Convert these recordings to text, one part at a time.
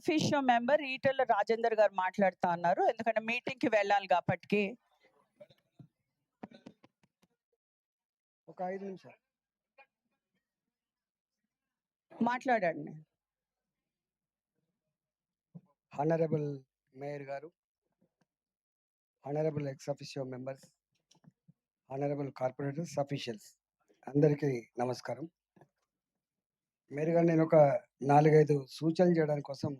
ఫిషో member Etela Rajender గారు మాట్లాడుతా అన్నారు. ఎందుకంటే మీటింగ్కి వెళ్ళాలి కాబట్టి. ఒక ఐదు నిమిషాలు. మాట్లాడండి. హానరబుల్ మేయర్ గారు honourable ex officio members honourable corporators officials అందరికీ నమస్కారం. మేయర్ గారు నేను ఒక నాలుగైదు సూచనలు చేయడానికి కోసం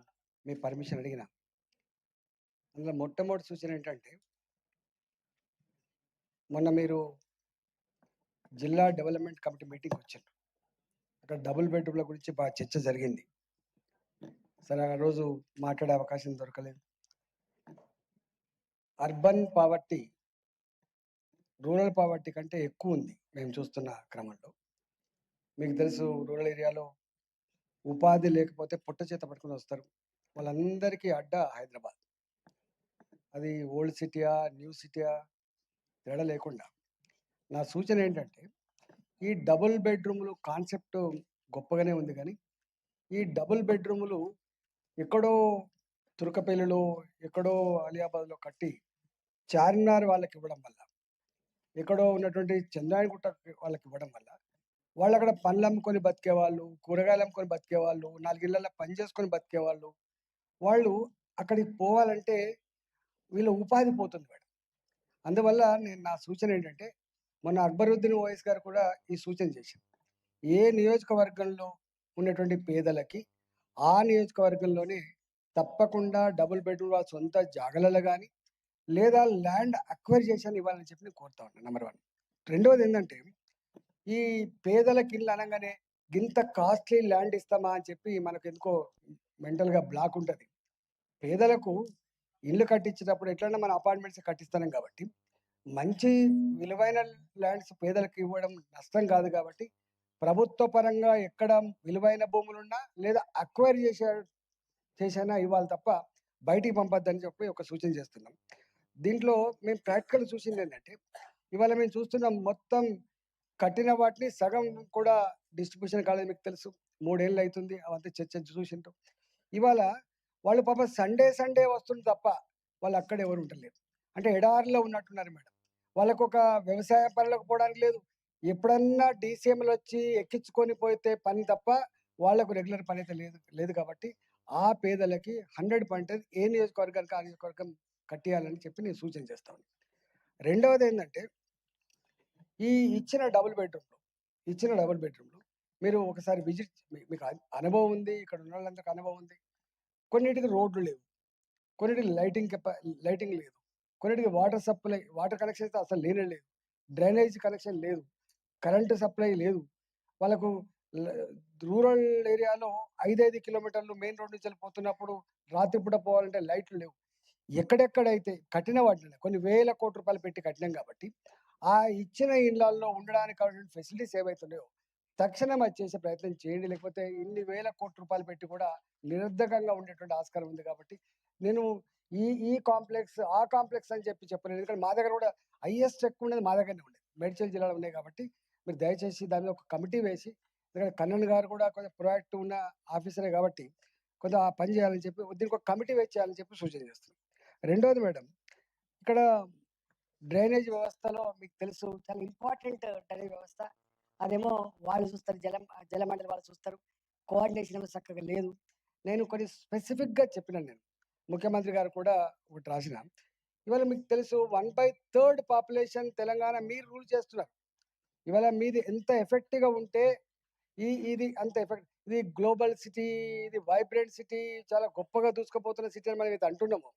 మీ పర్మిషన్ అడిగిన. అందులో మొట్టమొదటి సూచన ఏంటంటే మొన్న మీరు జిల్లా డెవలప్మెంట్ కమిటీ మీటింగ్ వచ్చారు. అక్కడ డబుల్ బెడ్రూమ్ల గురించి బాగా చర్చ జరిగింది. సరే ఆ రోజు మాట్లాడే అవకాశం దొరకలేదు. అర్బన్ పావర్టీ రూరల్ పావర్టీ కంటే ఎక్కువ ఉంది మేము చూస్తున్న క్రమంలో. మీకు తెలుసు రూరల్ ఏరియాలో ఉపాధి లేకపోతే పుట్ట చేత పట్టుకుని వస్తారు. వాళ్ళందరికీ అడ్డ హైదరాబాద్. అది ఓల్డ్ సిటీయా న్యూ సిటీయా తేడా లేకుండా. నా సూచన ఏంటంటే ఈ డబుల్ బెడ్రూములు కాన్సెప్ట్ గొప్పగానే ఉంది కానీ ఈ డబుల్ బెడ్రూములు ఎక్కడో తురకపల్లిలో ఎక్కడో అలియాబాద్లో కట్టి చార్మినార్ వాళ్ళకి ఇవ్వడం వల్ల ఎక్కడో ఉన్నటువంటి చంద్రాయణగుట్ట వాళ్ళకి ఇవ్వడం వల్ల వాళ్ళు అక్కడ పండ్లు అమ్ముకొని బతికే వాళ్ళు కూరగాయలు అమ్ముకొని బతికే వాళ్ళు నాలుగిళ్ళల్లో పని చేసుకొని బతికే వాళ్ళు అక్కడికి పోవాలంటే వీళ్ళ ఉపాధి పోతుంది మేడం. అందువల్ల నేను నా సూచన ఏంటంటే మొన్న అక్బరుద్దీన్ ఓవైస్ గారు కూడా ఈ సూచన చేశారు. ఏ నియోజకవర్గంలో ఉన్నటువంటి పేదలకి ఆ నియోజకవర్గంలోనే తప్పకుండా డబుల్ బెడ్రూమ్ వాళ్ళ సొంత జాగలలో కానీ లేదా ల్యాండ్ అక్వైర్ చేసాను ఇవ్వాలని చెప్పి నేను కోరుతా ఉన్నాను నెంబర్ వన్. రెండవది ఏంటంటే ఈ పేదలకి ఇల్లు అనగానే ఇంత కాస్ట్లీ ల్యాండ్ ఇస్తామా అని చెప్పి మనకు ఎందుకో మెంటల్గా బ్లాక్ ఉంటుంది. పేదలకు ఇల్లు కట్టించేటప్పుడు ఎట్లన్నా మన అపార్ట్మెంట్స్ కట్టిస్తాం కాబట్టి మంచి విలువైన ల్యాండ్స్ పేదలకు ఇవ్వడం నష్టం కాదు కాబట్టి ప్రభుత్వ పరంగా ఎక్కడ విలువైన భూములున్నా లేదా అక్వైర్ చేసే చేసైనా ఇవ్వాలి తప్ప బయటికి పంపొద్దని చెప్పి ఒక సూచన చేస్తున్నాం. దీంట్లో మేము ప్రాక్టికల్ చూసింది ఏంటంటే ఇవాళ మేము చూస్తున్నాం మొత్తం కట్టిన వాటిని సగం కూడా డిస్ట్రిబ్యూషన్ కాలేదు మీకు తెలుసు. మూడేళ్ళు అవుతుంది అవంతా చర్చ చూసింటాం ఇవాళ వాళ్ళు పాప సండే సండే వస్తుంది తప్ప వాళ్ళు అక్కడ ఎవరు ఉండలేరు. అంటే ఎడారిలో ఉన్నట్టున్నారు మేడం. వాళ్ళకు ఒక వ్యవసాయ పనులకు పోవడానికి లేదు. ఎప్పుడన్నా డీసీఎంలు వచ్చి ఎక్కించుకొని పోతే పని తప్ప వాళ్ళకు రెగ్యులర్ పని అయితే లేదు లేదు కాబట్టి ఆ పేదలకి హండ్రెడ్ పాయింట్ ఏ నియోజకవర్గానికి ఆ నియోజకవర్గం కట్టేయాలని చెప్పి నేను సూచన చేస్తాను రెండవది ఏంటంటే ఈ ఇచ్చిన డబుల్ బెడ్రూమ్లో ఇచ్చిన డబుల్ బెడ్రూమ్లో మీరు ఒకసారి విజిట్ మీకు అనుభవం ఉంది ఇక్కడ ఉన్న వాళ్ళందరికీ అనుభవం ఉంది. కొన్నిటికి రోడ్లు లేవు. కొన్నిటికి లైటింగ్ కెపా లైటింగ్ లేదు. కొన్నిటికి వాటర్ సప్లై వాటర్ కనెక్షన్ అయితే అసలు లేనే లేదు. డ్రైనేజ్ కనెక్షన్ లేదు. కరెంటు సప్లై లేదు. వాళ్ళకు రూరల్ ఏరియాలో ఐదైదు కిలోమీటర్లు మెయిన్ రోడ్ నుంచి వెళ్ళిపోతున్నప్పుడు రాత్రిపూట పోవాలంటే లైట్లు లేవు. ఎక్కడెక్కడైతే కట్టిన వాటిని కొన్ని వేల కోట్ల రూపాయలు పెట్టి కట్టినాం కాబట్టి ఆ ఇచ్చిన ఇళ్ళలో ఉండడానికి ఫెసిలిటీస్ ఏవైతున్నాయో తక్షణం అది చేసే ప్రయత్నం చేయండి. లేకపోతే ఇన్ని వేల కోట్ల రూపాయలు పెట్టి కూడా నిరర్ధకంగా ఉండేటువంటి ఆస్కారం ఉంది కాబట్టి నేను ఈ ఈ కాంప్లెక్స్ ఆ కాంప్లెక్స్ అని చెప్పి చెప్పలేదు ఎందుకంటే మా దగ్గర కూడా హైయెస్ట్ ఎక్కువ ఉండేది మా దగ్గరనే ఉండేది. మేడ్చల్ జిల్లాలో ఉన్నాయి కాబట్టి మీరు దయచేసి దాని మీద ఒక కమిటీ వేసి ఎందుకంటే కన్నన్ గారు కూడా కొంచెం ప్రొయాక్టివ్ ఉన్న ఆఫీసరే కాబట్టి కొంత ఆ పని చేయాలని చెప్పి దీనికి ఒక కమిటీ వేసి చేయాలని చెప్పి సూచన చేస్తున్నాం. రెండవది మేడం ఇక్కడ డ్రైనేజ్ వ్యవస్థలో మీకు తెలుసు చాలా ఇంపార్టెంట్ డ్రైనేజ్ వ్యవస్థ. అదేమో వాళ్ళు చూస్తారు జల జలమండలి వాళ్ళు చూస్తారు. కోఆర్డినేషన్ ఏమో చక్కగా లేదు. నేను కొన్ని స్పెసిఫిక్గా చెప్పినాను నేను. ముఖ్యమంత్రి గారు కూడా ఒకటి రాసిన ఇవాళ మీకు తెలుసు one by third population Telangana మీరు రూల్ చేస్తున్నారు. ఇవాళ మీది ఎంత ఎఫెక్టివ్గా ఉంటే ఈ ఇది అంత ఎఫెక్ట్ ఇది గ్లోబల్ సిటీ ఇది వైబ్రెంట్ సిటీ చాలా గొప్పగా దూసుకుపోతున్న సిటీ అని మనం ఇది అంటున్నాము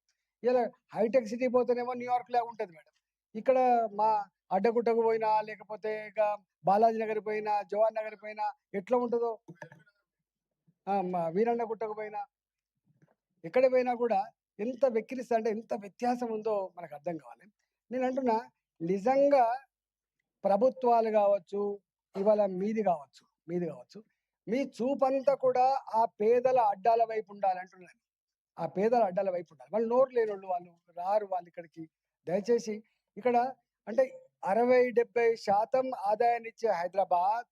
ఇలా హైటెక్ సిటీ పోతేనేమో న్యూయార్క్ లాగా ఉంటుంది మేడం. ఇక్కడ మా అడ్డగుట్టకు పోయినా లేకపోతే ఇక బాలాజీ నగర్ పోయినా జవాన్ నగర్ పోయినా ఎట్లా ఉంటుందో? మా వీరన్న గుట్టకు పోయినా ఎక్కడ పోయినా కూడా ఎంత వెక్కిరిస్తా అంటే ఎంత వ్యత్యాసం ఉందో మనకు అర్థం కావాలి. నేను అంటున్నా నిజంగా ప్రభుత్వాలు కావచ్చు ఇవాళ మీది కావచ్చు మీది కావచ్చు మీ చూపంతా కూడా ఆ పేదల అడ్డాల వైపు ఉండాలంటున్నాను ఆ పేదల అడ్డాల వైపు ఉండాలి. వాళ్ళు నోరు లేని వాళ్ళు వాళ్ళు రారు వాళ్ళు ఇక్కడికి. దయచేసి ఇక్కడ అంటే అరవై డెబ్బై శాతం ఆదాయాన్నిచ్చే హైదరాబాద్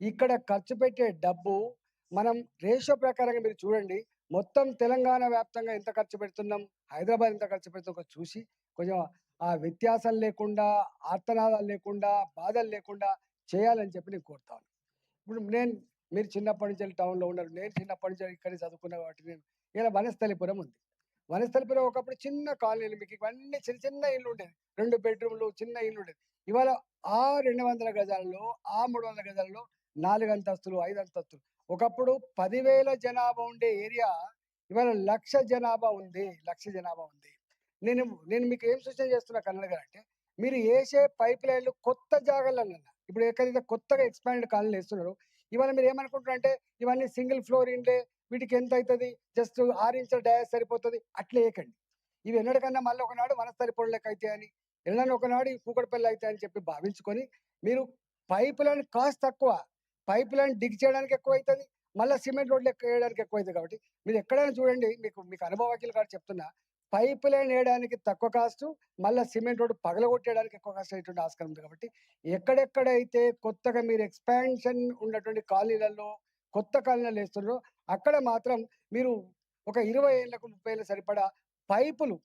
ఇక్కడ ఖర్చు పెట్టే డబ్బు మనం రేషియో ప్రకారంగా మీరు చూడండి మొత్తం తెలంగాణ వ్యాప్తంగా ఎంత ఖర్చు పెడుతున్నాం హైదరాబాద్ ఎంత ఖర్చు పెడుతున్నాం చూసి కొంచెం ఆ వ్యత్యాసం లేకుండా ఆర్తనాదాలు లేకుండా బాధలు లేకుండా చేయాలని చెప్పి నేను కోరుతాను. ఇప్పుడు నేను మీరు చిన్నప్పటి నుంచి టౌన్లో ఉన్నారు నేను చిన్నప్పటి నుంచి ఇక్కడే చదువుకున్న కాబట్టి నేను ఇలా వనస్థలిపురం ఉంది. వనస్థలిపురం ఒకప్పుడు చిన్న కాలనీలు మీకు ఇవన్నీ చిన్న చిన్న ఇల్లు ఉండేది. రెండు బెడ్రూమ్లు చిన్న ఇల్లు ఉండేది. ఇవాళ ఆ రెండు వందల గజాలలో ఆ మూడు వందల గజాలలో నాలుగు అంతస్తులు ఐదు అంతస్తులు. ఒకప్పుడు పదివేల జనాభా ఉండే ఏరియా ఇవాళ లక్ష జనాభా ఉంది లక్ష జనాభా ఉంది. నేను నేను మీకు ఏం సూచన చేస్తున్నా కన్నడ గారు అంటే మీరు వేసే పైప్ లైన్లు కొత్త జాగాలన్న ఇప్పుడు ఎక్కడైతే కొత్తగా ఎక్స్పాండెడ్ కాలనీ వేస్తున్నారు ఇవాళ మీరు ఏమనుకుంటారు అంటే ఇవన్నీ సింగిల్ ఫ్లోర్ ఇండ్లే వీటికి ఎంత అవుతుంది జస్ట్ ఆరు ఇంచుల డయాస్ సరిపోతుంది? అట్లా వేయకండి ఇవి ఎన్నడికన్నా మళ్ళీ ఒకనాడు వనస్థలిపురం లెక్క అయితే అని ఎన్నడన్నా ఒకనాడు ఈ కూకడపల్లి అయితే అని చెప్పి భావించుకొని మీరు పైప్ లైన్ కాస్ట్ తక్కువ పైప్ లైన్ డిగ్ చేయడానికి ఎక్కువ అవుతుంది మళ్ళీ సిమెంట్ రోడ్లు ఎక్కువ వేయడానికి ఎక్కువ అవుతుంది కాబట్టి మీరు ఎక్కడైనా చూడండి మీకు మీకు అనుభవకులు కాదు చెప్తున్నా పైప్ లైన్ వేయడానికి తక్కువ కాస్ట్ మళ్ళీ సిమెంట్ రోడ్డు పగలగొట్టేయడానికి ఎక్కువ కాస్ట్ అయ్యేటువంటి ఆస్కారం ఉంది కాబట్టి ఎక్కడెక్కడైతే కొత్తగా మీరు ఎక్స్పాన్షన్ ఉన్నటువంటి కాలనీలలో కొత్త కాలనీలు వేస్తున్నారో అక్కడ మాత్రం మీరు ఒక ఇరవై ఏళ్ళకు ముప్పై ఏళ్ళ సరిపడా పైపులు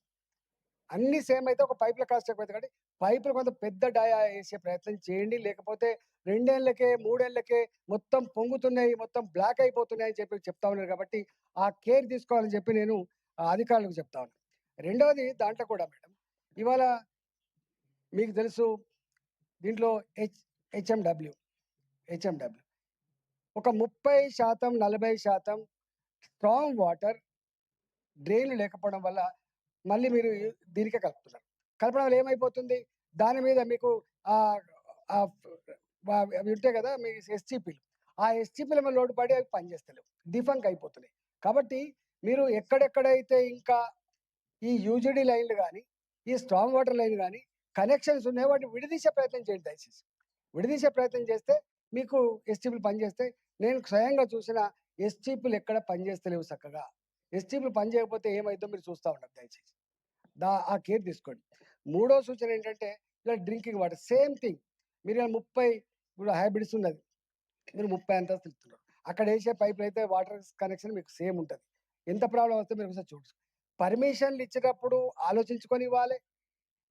అన్ని సేమ్ అయితే ఒక పైపుల కాస్ట్ ఎక్కువ అవుతుంది. కాబట్టి పైపులు కొంత పెద్ద డయా వేసే ప్రయత్నం చేయండి. లేకపోతే రెండేళ్ళకే మూడేళ్ళకే మొత్తం పొంగుతున్నాయి మొత్తం బ్లాక్ అయిపోతున్నాయి అని చెప్పి చెప్తా ఉన్నారు. కాబట్టి ఆ కేర్ తీసుకోవాలని చెప్పి నేను ఆ అధికారులకు చెప్తా ఉన్నాను రెండవది దాంట్లో కూడా మేడం ఇవాళ మీకు తెలుసు దీంట్లో హెచ్ హెచ్ఎండబ్ల్యూ హెచ్ఎండబ్ల్యూ. ఒక ముప్పై శాతం నలభై శాతం స్ట్రాంగ్ వాటర్ డ్రైన్లు లేకపోవడం వల్ల మళ్ళీ మీరు దీనికే కలుపుతున్నారు. కలపడం వల్ల ఏమైపోతుంది? దాని మీద మీకు అవి ఉంటాయి కదా మీ ఎస్టీపీలు ఆ ఎస్టీపీల మీద లోటు పడి అవి పనిచేస్తలేవు. డిఫంక్ అయిపోతున్నాయి. కాబట్టి మీరు ఎక్కడెక్కడైతే ఇంకా ఈ యూజీడీ లైన్లు కానీ ఈ స్ట్రాంగ్ వాటర్ లైన్ కానీ కనెక్షన్స్ ఉన్నాయి వాటిని విడదీసే ప్రయత్నం చేయండి దయచేసి. విడదీసే ప్రయత్నం చేస్తే మీకు ఎస్టీపీలు పనిచేస్తే నేను స్వయంగా చూసిన ఎస్టీపీలు ఎక్కడ పనిచేస్తలేవు చక్కగా. ఎస్టీపీలు పనిచేయకపోతే ఏమైందో మీరు చూస్తూ ఉంటారు దయచేసి. దా ఆ కేర్ తీసుకోండి. మూడో సూచన ఏంటంటే ఇలా డ్రింకింగ్ వాటర్. Same thing. మీరు ముప్పై ఇప్పుడు హైబ్రిడ్స్ ఉన్నది. మీరు ముప్పై అంతా తిరుగుతున్నారు అక్కడ వేసే పైపులు అయితే వాటర్ కనెక్షన్ మీకు సేమ్ ఉంటుంది. ఎంత ప్రాబ్లం వస్తే మీరు ఒకసారి చూడచ్చు. పర్మిషన్లు ఇచ్చేటప్పుడు ఆలోచించుకొని ఇవ్వాలి.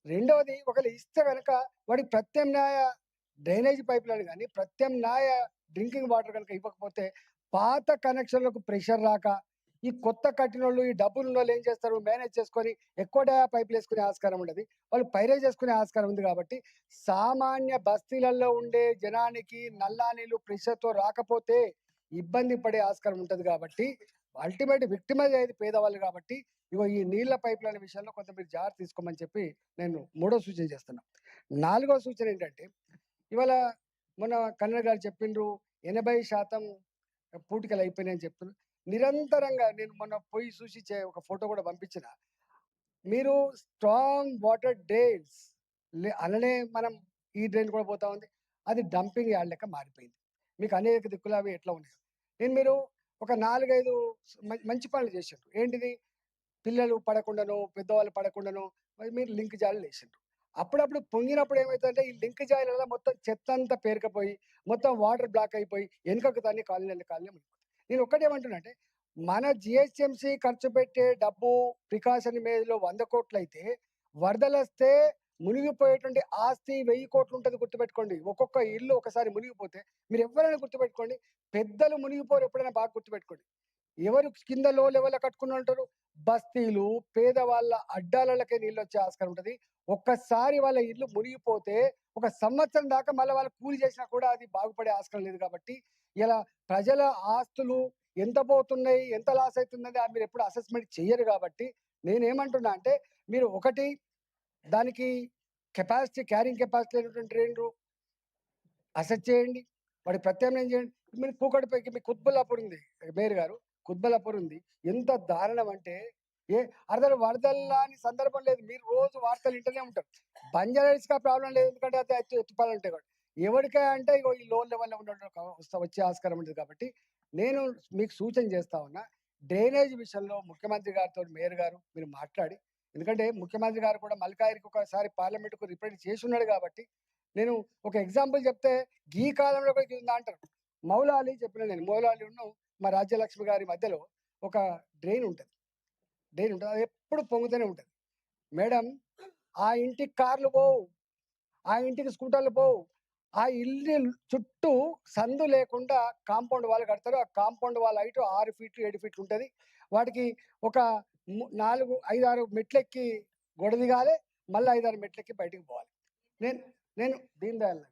రెండవది ఒకవేళ ఇస్తే కనుక వాడికి ప్రత్యామ్నాయ డ్రైనేజ్ పైపులను కానీ ప్రత్యామ్నాయ డ్రింకింగ్ వాటర్ కనుక ఇవ్వకపోతే పాత కనెక్షన్లకు ప్రెషర్ రాక ఈ కొత్త కట్టిన వాళ్ళు ఈ డబ్బులు ఉన్న వాళ్ళు ఏం చేస్తారు? మేనేజ్ చేసుకొని ఎక్కువ డయా పైపులు వేసుకునే ఆస్కారం ఉండదు. వాళ్ళు పైరే చేసుకునే ఆస్కారం ఉంది కాబట్టి సామాన్య బస్తీలలో ఉండే జనానికి నల్లా నీళ్ళు ప్రెషర్తో రాకపోతే ఇబ్బంది పడే ఆస్కారం ఉంటుంది కాబట్టి అల్టిమేట్ విక్టిమైజ్ అయ్యేది పేదవాళ్ళు కాబట్టి ఇగో ఈ నీళ్ళ పైపులైన విషయంలో కొంత మీరు జాగ్రత్త తీసుకోమని చెప్పి నేను మూడో సూచన చేస్తున్నా. నాలుగో సూచన ఏంటంటే ఇవాళ మొన్న కన్నడ గారు చెప్పిండ్రు ఎనభై శాతం పూటికలు అయిపోయినాయని చెప్తున్నారు నిరంతరంగా నేను మొన్న పోయి చూసి ఒక ఫోటో కూడా పంపించిన. మీరు స్ట్రాంగ్ వాటర్ డ్రైన్స్ అలానే మనం ఈ డ్రైన్ కూడా పోతా ఉంది. అది డంపింగ్ యార్డ్ లెక్క మారిపోయింది. మీకు అనేక దిక్కులు అవి ఎట్లా ఉన్నాయి? నేను మీరు ఒక నాలుగైదు మంచి పనులు చేసిండ్రు. ఏంటిది? పిల్లలు పడకుండాను పెద్దవాళ్ళు పడకుండాను మీరు లింక్ జాలు వేసిండ్రు అప్పుడప్పుడు పొంగినప్పుడు ఏమవుతుందంటే ఈ లింక్ జాయిల మొత్తం చెత్త అంతా పేరుకపోయి మొత్తం వాటర్ బ్లాక్ అయిపోయి వెనుకకు దాన్ని కాలనీ కాలనీ మునిగిపోతుంది నేను ఒక్కటేమంటున్నా అంటే మన జిహెచ్ఎంసి ఖర్చు పెట్టే డబ్బు ప్రికాషన్ మేలో వంద కోట్లు అయితే వరదలు వస్తే మునిగిపోయేటువంటి ఆస్తి వెయ్యి కోట్లు ఉంటుంది గుర్తుపెట్టుకోండి. ఒక్కొక్క ఇల్లు ఒకసారి మునిగిపోతే మీరు ఎవరైనా గుర్తుపెట్టుకోండి పెద్దలు మునిగిపోరు ఎప్పుడైనా బాగా గుర్తుపెట్టుకోండి. ఎవరు కింద లో లెవెల్ కట్టుకుని ఉంటారు? బస్తీలు పేదవాళ్ళ అడ్డాలకే నీళ్ళు వచ్చే ఆస్కారం ఉంటుంది. ఒక్కసారి వాళ్ళ ఇల్లు మునిగిపోతే ఒక సంవత్సరం దాకా మళ్ళీ వాళ్ళు కూలి చేసినా కూడా అది బాగుపడే ఆస్కారం లేదు కాబట్టి ఇలా ప్రజల ఆస్తులు ఎంత పోతున్నాయి ఎంత లాస్ అవుతుందని మీరు ఎప్పుడు అసెస్మెంట్ చెయ్యరు కాబట్టి నేనేమంటున్నా అంటే మీరు ఒకటి దానికి కెపాసిటీ క్యారింగ్ కెపాసిటీ అయినటువంటి రెండు అసెస్ చేయండి. వాడి ప్రత్యామ్నాయం చేయండి. మీరు కూకటిపైకి మీ కుత్బుల్లాపూర్ ఉంది మేయర్ గారు. కుద్బలపూర్ ఉంది ఎంత దారుణం అంటే ఏ అర్థం వరదల్లా అని సందర్భం లేదు. మీరు రోజు వార్తలు ఇంటనే ఉంటారు. బంజారాస్ కా ప్రాబ్లం లేదు ఎందుకంటే అది ఎత్తు ఉంటాయి కాబట్టి. ఎవరికై అంటే ఇగో ఈ లోన్ లెవెల్లో ఉండడం వచ్చే ఆస్కారం ఉంటుంది కాబట్టి నేను మీకు సూచన చేస్తా ఉన్నా డ్రైనేజ్ విషయంలో ముఖ్యమంత్రి గారితో మేయర్ గారు మీరు మాట్లాడి ఎందుకంటే ముఖ్యమంత్రి గారు కూడా మల్కాయిరికి ఒకసారి పార్లమెంట్కు రిప్రజెంట్ చేసి ఉన్నాడు కాబట్టి నేను ఒక ఎగ్జాంపుల్ చెప్తే ఈ కాలంలో కూడా ఇది ఉందా అంటారు. మౌలాలి చెప్పిన నేను మౌలాలి ఉన్న మా రాజ్యలక్ష్మి గారి మధ్యలో ఒక డ్రైన్ ఉంటుంది. డ్రైన్ ఉంటుంది. అది ఎప్పుడు పొంగుతూనే ఉంటుంది. మేడం ఆ ఇంటికి కార్లు పోవు. ఆ ఇంటికి స్కూటర్లు పోవు. ఆ ఇల్లు చుట్టూ సందు లేకుండా కాంపౌండ్ వాళ్ళు కడతారు. ఆ కాంపౌండ్ వాళ్ళ హైట్ ఆరు ఫీట్లు ఏడు ఫీట్లు ఉంటుంది. వాటికి ఒక నాలుగు ఐదు ఆరు మెట్లెక్కి గొడవ దిగాలి. మళ్ళీ ఐదు ఆరు మెట్లెక్కి బయటికి పోవాలి. నేను నేను దీన్ దయాల్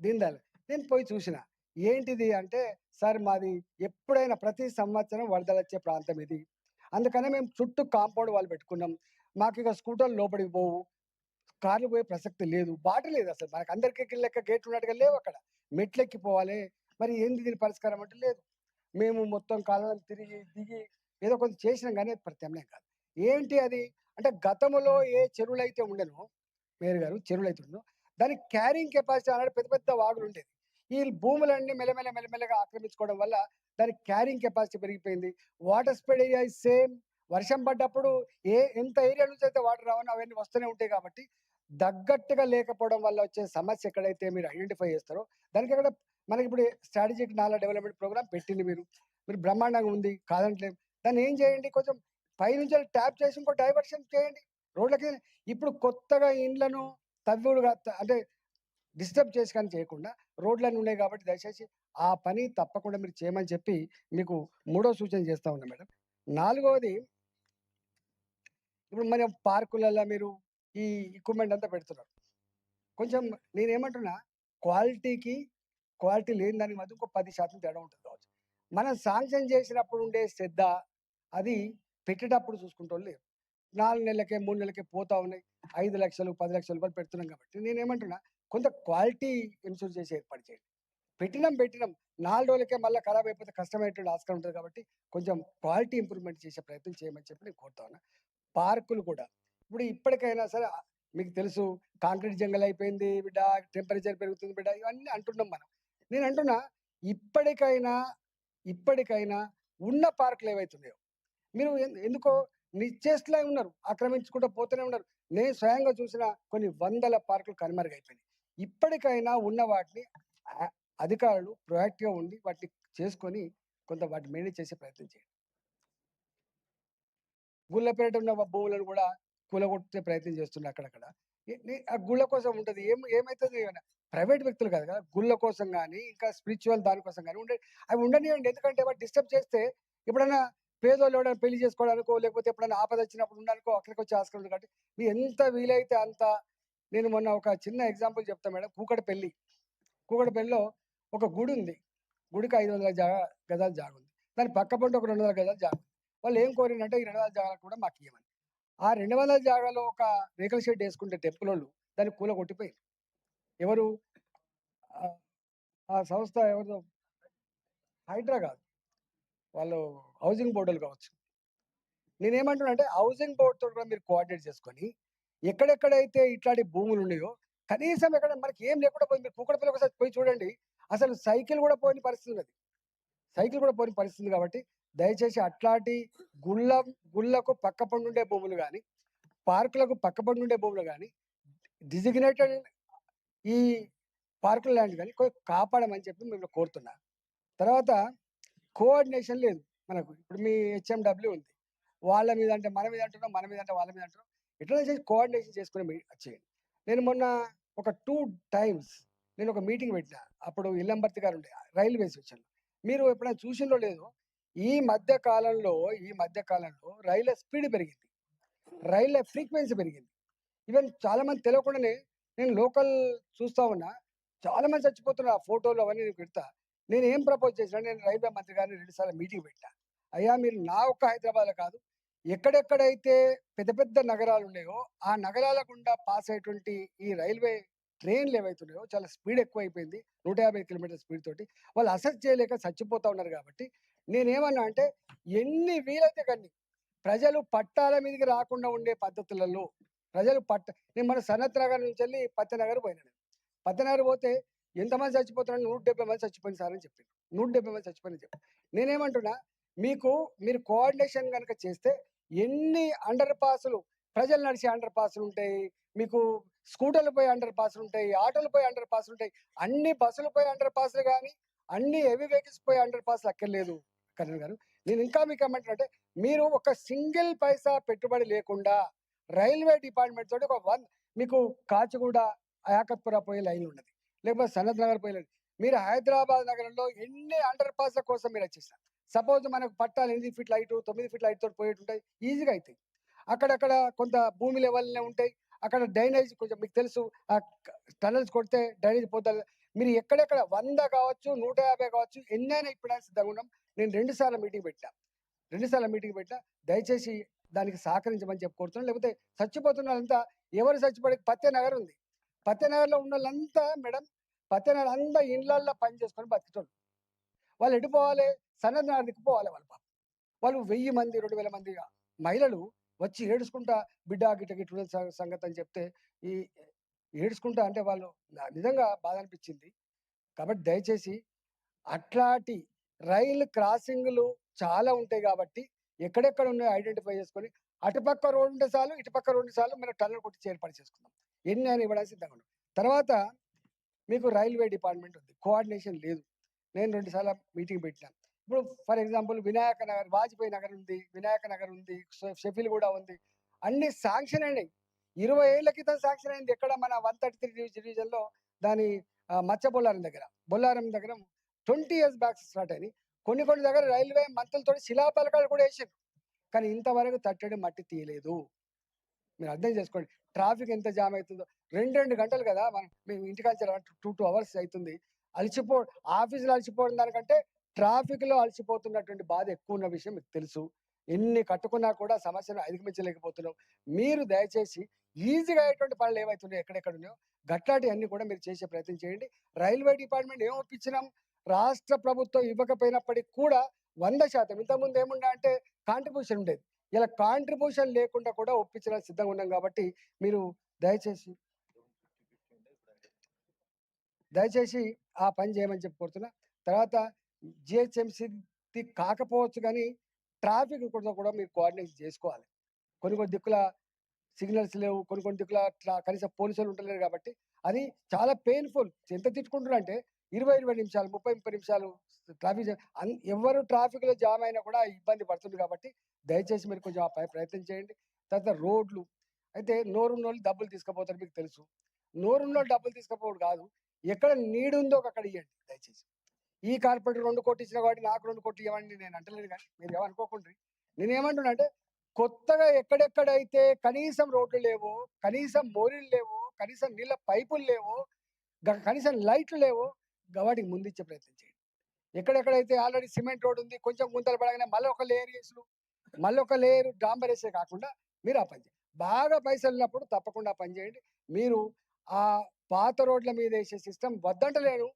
దీన్ దయాల్ నేను పోయి చూసిన. ఏంటిది అంటే సార్ మాది ఎప్పుడైనా ప్రతి సంవత్సరం వరదలు వచ్చే ప్రాంతం ఇది. అందుకనే మేము చుట్టూ కాంపౌండ్ వాళ్ళు పెట్టుకున్నాం. మాకు ఇక స్కూటర్లు లోపలికి పోవు. కార్లు పోయే ప్రసక్తి లేదు. బాట లేదు అసలు. మనకు అందరికి లెక్క గేట్లు ఉన్నట్టుగా లేవు అక్కడ. మెట్లెక్కిపోవాలి మరి ఏంది దీని పరిష్కారం అంటే లేదు. మేము మొత్తం కాలం తిరిగి దిగి ఏదో కొంత చేసినాం కానీ ప్రత్యామ్నాయం కాదు. ఏంటి అది? అంటే గతంలో ఏ చెరువులు అయితే ఉండను మేయర్ గారు చెరువులు అయితే ఉండను దానికి క్యారింగ్ కెపాసిటీ అనేది పెద్ద పెద్ద వాగులు ఉండేది ఈ భూములన్నీ మెల్లమెల్ల మెల్లమెల్లగా ఆక్రమించుకోవడం వల్ల దాని క్యారింగ్ కెపాసిటీ పెరిగిపోయింది. వాటర్ స్ప్రెడ్ ఏరియా సేమ్ వర్షం పడ్డప్పుడు ఏ ఎంత ఏరియా నుంచి అయితే వాటర్ రావాలో అవన్నీ వస్తూనే ఉంటాయి కాబట్టి దగ్గట్టుగా లేకపోవడం వల్ల వచ్చే సమస్య ఎక్కడైతే మీరు ఐడెంటిఫై చేస్తారో దానికి అక్కడ మనకి ఇప్పుడు స్ట్రాటజిక్ నాలా డెవలప్మెంట్ ప్రోగ్రామ్ పెట్టింది మీరు. మీరు బ్రహ్మాండంగా ఉంది కాదంటలేదు దాన్ని ఏం చేయండి? కొంచెం పైనుంచి ట్యాప్ చేసి ఇంకో డైవర్షన్ చేయండి. రోడ్లకి ఇప్పుడు కొత్తగా ఇండ్లను తవ్వుడుగా అంటే డిస్టర్బ్ చేసి కానీ చేయకుండా రోడ్లన్నీ ఉన్నాయి కాబట్టి దయచేసి ఆ పని తప్పకుండా మీరు చేయమని చెప్పి మీకు మూడో సూచన చేస్తా ఉన్నా మేడం. నాలుగవది ఇప్పుడు మన పార్కులలో మీరు ఈ ఎక్విప్మెంట్ అంతా పెడుతున్నారు. కొంచెం నేనేమంటున్నా క్వాలిటీకి క్వాలిటీ లేని దానికి మధ్య ఇంకో పది శాతం తేడా ఉంటుంది కావచ్చు. మనం శాంక్షన్ చేసినప్పుడు ఉండే శ్రద్ధ అది పెట్టేటప్పుడు చూసుకుంటూ లేరు. నాలుగు నెలలకే మూడు నెలలకే పోతా ఉన్నాయి. ఐదు లక్షలు పది లక్షల రూపాయలు పెడుతున్నాం కాబట్టి నేనేమంటున్నా కొంత క్వాలిటీ ఇన్సూర్ చేసి ఏర్పాటు చేయండి. పెట్టినాం పెట్టినాం. నాలుగు రోజులకే మళ్ళీ ఖరాబ్ అయిపోతే కష్టమైనటువంటి ఆస్కారం ఉంటుంది కాబట్టి కొంచెం క్వాలిటీ ఇంప్రూవ్మెంట్ చేసే ప్రయత్నం చేయమని చెప్పి నేను కోరుతా ఉన్నా. పార్కులు కూడా. ఇప్పుడు ఇప్పటికైనా సరే మీకు తెలుసు కాంక్రీట్ జంగల్ అయిపోయింది బిడ్డ టెంపరేచర్ పెరుగుతుంది బిడ్డ ఇవన్నీ అంటున్నాం మనం. నేను అంటున్నా ఇప్పటికైనా ఇప్పటికైనా ఉన్న పార్కులు ఏవైతున్నాయో మీరు ఎందుకో నిశ్చేష్టలై ఉన్నారు ఆక్రమించుకుంటూ పోతూనే ఉన్నారు. నేను స్వయంగా చూసిన కొన్ని వందల పార్కులు కనుమరుగైపోయినాయి. ఇప్పటికైనా ఉన్న వాటిని అధికారులు ప్రొయాక్టివ్గా ఉండి వాటిని చేసుకొని కొంత వాటిని మేనేజ్ చేసే ప్రయత్నం చేయండి. గుళ్ళ పేరిట ఉన్న భూములను కూడా కూలగొట్టే ప్రయత్నం చేస్తున్నారు అక్కడక్కడ. ఆ గుళ్ళ కోసం ఉంటుంది. ఏం ఏమవుతుంది ప్రైవేట్ వ్యక్తులు కాదు కదా! గుళ్ళ కోసం కానీ ఇంకా స్పిరిచువల్ దానికోసం కానీ ఉండే అవి ఉండనివ్వండి ఎందుకంటే వాటి డిస్టర్బ్ చేస్తే ఎప్పుడైనా పేదోళ్ళు ఎవడైనా పెళ్ళి చేసుకోవడానికో లేకపోతే ఎప్పుడైనా ఆపద వచ్చినప్పుడు ఉండడానికో అక్కడికి వచ్చే ఆస్కారం కాబట్టి మీ ఎంత వీలైతే అంత నేను మొన్న ఒక చిన్న ఎగ్జాంపుల్ చెప్తాను మేడం. కూకటపల్లి కూకటపల్లిలో ఒక గుడి ఉంది. గుడికి ఐదు వందల జాగా గజాల జాగా ఉంది దాని పక్క పంట ఒక రెండు వందల గజాలు జాగా ఉంది వాళ్ళు ఏం కోరినంటే ఈ రెండు వందల జాగాలు కూడా మాకు ఇవ్వమని ఆ రెండు వందల జాగాలో ఒక రేకుల షెడ్ వేసుకుంటే టెంపుల్ వాళ్ళు దాన్ని కూల కొట్టిపోయారు. ఎవరు? ఆ- సంస్థ ఎవరిదో? హైడ్రా కాదు. వాళ్ళు హౌసింగ్ బోర్డులు కావచ్చు. నేనేమంటున్నా అంటే హౌసింగ్ బోర్డుతో కూడా మీరు కోఆర్డినేట్ చేసుకొని ఎక్కడెక్కడైతే ఇట్లాంటి భూములు ఉన్నాయో కనీసం ఎక్కడ మనకి ఏం లేకుండా పోయింది. మీరు కూకడపల్లి ఒకసారి పోయి చూడండి. అసలు సైకిల్ కూడా పోయిన పరిస్థితి ఉన్నది. సైకిల్ కూడా పోయిన పరిస్థితి కాబట్టి దయచేసి అట్లాంటి గుళ్ళ గుళ్ళకు పక్క ఉండే భూములు కానీ పార్కులకు పక్క ఉండే భూములు కానీ డిజిగ్నేటెడ్ ఈ పార్కుల ల్యాండ్ కానీ కొంచెం కాపాడమని చెప్పి మేము కోరుతున్నా. తర్వాత కోఆర్డినేషన్ లేదు మనకు. ఇప్పుడు మీ హెచ్ఎండబ్ల్యూ ఉంది. వాళ్ళ మీద అంటే మన మీద అంటున్నాం మన మీద అంటే వాళ్ళ మీద అంటున్నాం. ఎట్లా చేసి కోఆర్డినేషన్ చేసుకుని చేయండి నేను మొన్న ఒక టూ టైమ్స్ నేను ఒక మీటింగ్ పెట్టిన. అప్పుడు ఇల్లంబర్తి గారు ఉండే రైల్వేస్ విషయంలో మీరు ఎప్పుడైనా చూసిందో లేదు ఈ మధ్య కాలంలో ఈ మధ్య కాలంలో రైళ్ళ స్పీడ్ పెరిగింది. రైళ్ళ ఫ్రీక్వెన్సీ పెరిగింది. ఈవెన్ చాలా మంది తెలియకుండానే నేను లోకల్ చూస్తా ఉన్నా. చాలా మంది చచ్చిపోతున్నారు ఆ ఫోటోలు అవన్నీ నేను పెడతా. నేను ఏం ప్రపోజ్ చేసిన నేను రైల్వే మంత్రి గారిని రెండు సార్లు మీటింగ్ పెట్టా అయ్యా మీరు నా ఒక్క హైదరాబాద్ కాదు ఎక్కడెక్కడైతే పెద్ద పెద్ద నగరాలు ఉన్నాయో ఆ నగరాల గుండా పాస్ అయ్యేటువంటి ఈ రైల్వే ట్రైన్లు ఏవైతున్నాయో చాలా స్పీడ్ ఎక్కువ అయిపోయింది నూట యాభై కిలోమీటర్ స్పీడ్ తోటి. వాళ్ళు అసెస్ చేయలేక చచ్చిపోతా ఉన్నారు కాబట్టి నేనేమన్నా అంటే ఎన్ని వీలైతే కానీ ప్రజలు పట్టాల మీదకి రాకుండా ఉండే పద్ధతులలో ప్రజలు పట్ట నేను మన సనత్ నగర్ నుంచి వెళ్ళి పత్తనగర్ పోయినాను నేను. పత్తనగర్ పోతే ఎంతమంది చచ్చిపోతున్నారు? నూట డెబ్బై మంది చచ్చిపోయింది సార్ అని చెప్పింది నూట డెబ్బై మంది చచ్చిపోయింది చెప్పి. నేనేమంటున్నా మీకు మీరు కోఆర్డినేషన్ కనుక చేస్తే ఎన్ని అండర్ పాసులు ప్రజలు నడిచే అండర్ పాసులు ఉంటాయి. మీకు స్కూటర్లు పోయి అండర్ పాసులు ఉంటాయి ఆటోలు పోయి అండర్ పాసులు ఉంటాయి. అన్ని బస్సులు పోయి అండర్ పాసులు కానీ అన్ని హెవీ వెహికల్స్ పోయి అండర్ పాసులు అక్కర్లేదు కరణ్ గారు. నేను ఇంకా మీకు ఏమంటున్నా మీరు ఒక సింగిల్ పైసా పెట్టుబడి లేకుండా రైల్వే డిపార్ట్మెంట్ తోటి ఒక వన్ మీకు కాచిగూడ అయాకత్పుర పోయే లైన్ ఉన్నది. లేకపోతే సనత్ నగర్ పోయే లైన్. మీరు హైదరాబాద్ నగరంలో ఎన్ని అండర్ పాస్ల కోసం మీరు వచ్చేసారు? సపోజ్ మనకు పట్టాలు ఎనిమిది ఫీట్ లైట్ తొమ్మిది ఫీట్ లైట్ తోటి పోయేటుంటాయి ఈజీగా అవుతాయి అక్కడక్కడ కొంత భూమి లెవెల్నే ఉంటాయి. అక్కడ డ్రైనేజ్ కొంచెం మీకు తెలుసు ఆ టనల్స్ కొడితే డ్రైనేజ్ పోతారు మీరు ఎక్కడెక్కడ వంద కావచ్చు నూట యాభై కావచ్చు ఎన్నైనా ఇప్పుడైనా సిద్ధంగా ఉన్నాం. నేను రెండు సార్లు మీటింగ్ పెట్టా. రెండు సార్లు మీటింగ్ పెట్టా. దయచేసి దానికి సహకరించమని చెప్పి కోరుతున్నాను. లేకపోతే చచ్చిపోతున్న వాళ్ళంతా ఎవరు చచ్చిపోయే పత్యనగర్ ఉంది. పత్యనగర్లో ఉన్న వాళ్ళంతా మేడం పత్యనగర్ అంతా ఇండ్లల్లో పని చేసుకొని బతికేటోళ్ళు వాళ్ళు ఎటు సన్నదానికి పోవాలి వాళ్ళు పాప. వాళ్ళు వెయ్యి మంది రెండు వేల మంది మహిళలు వచ్చి ఏడుచుకుంటా బిడ్డ గిట్ట గిట్ల సంగతి అని చెప్తే ఈ ఏడుచుకుంటా అంటే వాళ్ళు నిజంగా బాధ అనిపించింది. కాబట్టి దయచేసి అట్లాంటి రైలు క్రాసింగ్లు చాలా ఉంటాయి కాబట్టి ఎక్కడెక్కడ ఉన్నాయో ఐడెంటిఫై చేసుకొని అటుపక్క రోడ్డు ఉంటే చాలు ఇటుపక్క రోడ్డు చాలు మనం టన్నల్ కొట్టి ఏర్పాటు చేసుకుందాం. ఎన్ని అని ఇవ్వడానికి సిద్ధంగా ఉన్నాం. తర్వాత మీకు రైల్వే డిపార్ట్మెంట్ ఉంది. కోఆర్డినేషన్ లేదు. నేను రెండు సార్లు మీటింగ్ పెట్టినాను ఇప్పుడు ఫర్ ఎగ్జాంపుల్ వినాయక నగర్ వాజ్పేయి నగర్ ఉంది వినాయక నగర్ ఉంది షెఫిల్ కూడా ఉంది. అన్ని శాంక్షన్ అయినాయి. ఇరవై ఏళ్ళ క్రితం శాంక్షన్ అయింది ఎక్కడ? మన వన్ థర్టీ త్రీ డివిజన్లో దాని మచ్చ బొల్లారం దగ్గర. బొల్లారం దగ్గర ట్వంటీ ఇయర్స్ బ్యాక్ స్టార్ట్ అయింది. కొన్ని కొన్ని దగ్గర రైల్వే మంత్రులతో శిలాపలకాలు కూడా వేసారు కానీ ఇంతవరకు తట్టడి మట్టి తీయలేదు. మీరు అర్థం చేసుకోండి. ట్రాఫిక్ ఎంత జామ్ అవుతుందో. రెండు రెండు గంటలు కదా? మనం మేము ఇంటికి టూ టూ అవర్స్ అవుతుంది. అలసిపో ఆఫీసులో అలసిపోవడం దానికంటే ట్రాఫిక్లో అలసిపోతున్నటువంటి బాధ ఎక్కువ ఉన్న విషయం మీకు తెలుసు. ఎన్ని కట్టుకున్నా కూడా సమస్యను అధిగమించలేకపోతున్నాం మీరు దయచేసి ఈజీగా అయ్యేటువంటి పనులు ఏవైతున్నాయో ఎక్కడెక్కడ ఉన్నాయో గట్లాంటి అన్ని కూడా మీరు చేసే ప్రయత్నం చేయండి. రైల్వే డిపార్ట్మెంట్ ఏం ఒప్పించినాం? రాష్ట్ర ప్రభుత్వం ఇవ్వకపోయినప్పటికీ కూడా వంద శాతం. ఇంతకుముందు ఏముండే అంటే కాంట్రిబ్యూషన్ ఉండేది. ఇలా కాంట్రిబ్యూషన్ లేకుండా కూడా ఒప్పించడానికి సిద్ధంగా ఉన్నాం కాబట్టి మీరు దయచేసి దయచేసి ఆ పని చేయమని చెప్పి కోరుతున్నా. తర్వాత జిహెచ్ఎంసీ కాకపోవచ్చు కానీ ట్రాఫిక్ కూడా కూడా మీరు కోఆర్డినేట్ చేసుకోవాలి. కొన్ని కొన్ని దిక్కుల సిగ్నల్స్ లేవు కొన్ని కొన్ని దిక్కుల కనీసం పోలీసులు ఉండలేరు కాబట్టి అది చాలా పెయిన్ఫుల్. ఎంత తిట్టుకుంటున్నారు అంటే ఇరవై ఇరవై నిమిషాలు ముప్పై ముప్పై నిమిషాలు ట్రాఫిక్ ఎవరు ట్రాఫిక్లో జామ్ అయినా కూడా ఇబ్బంది పడుతుంది కాబట్టి దయచేసి మీరు కొంచెం ఆ పై ప్రయత్నం చేయండి. తర్వాత రోడ్లు అయితే నోరున్న వాళ్ళు డబ్బులు తీసుకుపోతారు మీకు తెలుసు. నోరున్న వాళ్ళు డబ్బులు తీసుకుపోవడం కాదు ఎక్కడ నీడు ఉందో అక్కడ ఇవ్వండి దయచేసి. ఈ కార్పొరేటర్ రెండు కోట్లు ఇచ్చిన కాబట్టి నాకు రెండు కోట్లు ఇవ్వండి నేను అంటలేదు కానీ మీరు ఏమనుకోకుండా నేను ఏమంటున్నా అంటే కొత్తగా ఎక్కడెక్కడైతే కనీసం రోడ్లు లేవు కనీసం బోరీలు లేవు కనీసం నీళ్ళ పైపులు లేవు కనీసం లైట్లు లేవు వాటికి ముందిచ్చే ప్రయత్నం చేయండి. ఎక్కడెక్కడైతే ఆల్రెడీ సిమెంట్ రోడ్ ఉంది కొంచెం గుంతలు పడగానే మళ్ళీ ఒక లేయర్ వేసులు మళ్ళీ ఒక లేయర్ డాంబర్ వేసే కాకుండా మీరు ఆ పని చేయండి. బాగా పైసలు ఉన్నప్పుడు తప్పకుండా పనిచేయండి పని చేయండి. మీరు ఆ పాత రోడ్ల మీద వేసే సిస్టమ్ వద్దంటలేను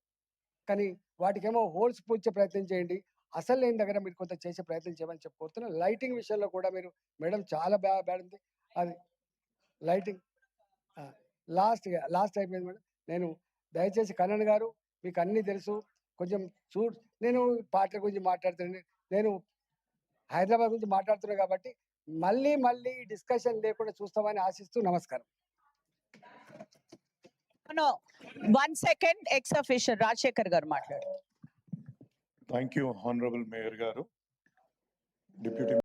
కానీ వాటికేమో హోల్స్ పూడ్చే ప్రయత్నం చేయండి. అసలు లేని దగ్గర మీరు కొంత చేసే ప్రయత్నం చేయమని చెప్పి లైటింగ్ విషయంలో కూడా మీరు మేడం చాలా బ్యా బ్యాడ్ ఉంది అది లైటింగ్ లాస్ట్ లాస్ట్ అయిపోయింది మేడం నేను దయచేసి కన్నన్ గారు మీకు అన్నీ తెలుసు. కొంచెం చూ నేను పాటల గురించి మాట్లాడుతున్నాను నేను హైదరాబాద్ గురించి మాట్లాడుతున్నాను కాబట్టి మళ్ళీ మళ్ళీ డిస్కషన్ లేకుండా చూస్తామని ఆశిస్తూ నమస్కారం. One second ex official Rajasekhar garu మాట్లాడు. Thank you honourable mayor garu. Deputy